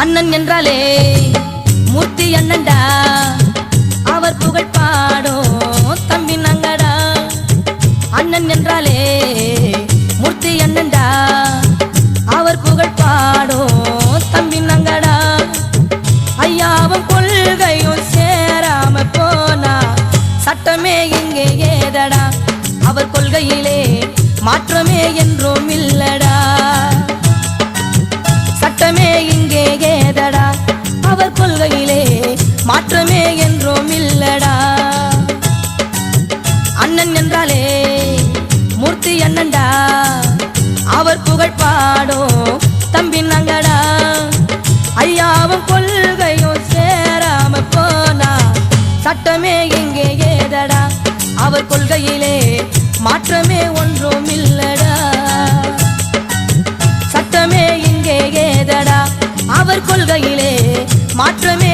அண்ணன் என்றாலே மூர்த்தி அண்ணன்டா. அவர் புகழ் பாடும் தம்பி நங்கடா. அண்ணன் என்றாலே மூர்த்தி அண்ணன்டா. அவர் புகழ் பாடும் தம்பி நங்கடா. ஐயாவும் கொள்கையும் சேராம போனா சட்டமே இங்கே ஏதடா. அவர் கொள்கையிலே மாற்றமே என்றும் இல்லடா. அண்ணன் என்றாலே மூர்த்தி அண்ணன்டா. அவர் புகழ் பாடும் தம்பி நங்கடா ஐயாவும் கொள்கையும் சேராம போனா சட்டமே இங்கே ஏதடா. அவர் கொள்கையிலே மாற்றமே ஒன்றும் இல்லடா. சட்டமே இங்கே ஏதடா. அவர் கொள்கையிலே மாற்றமே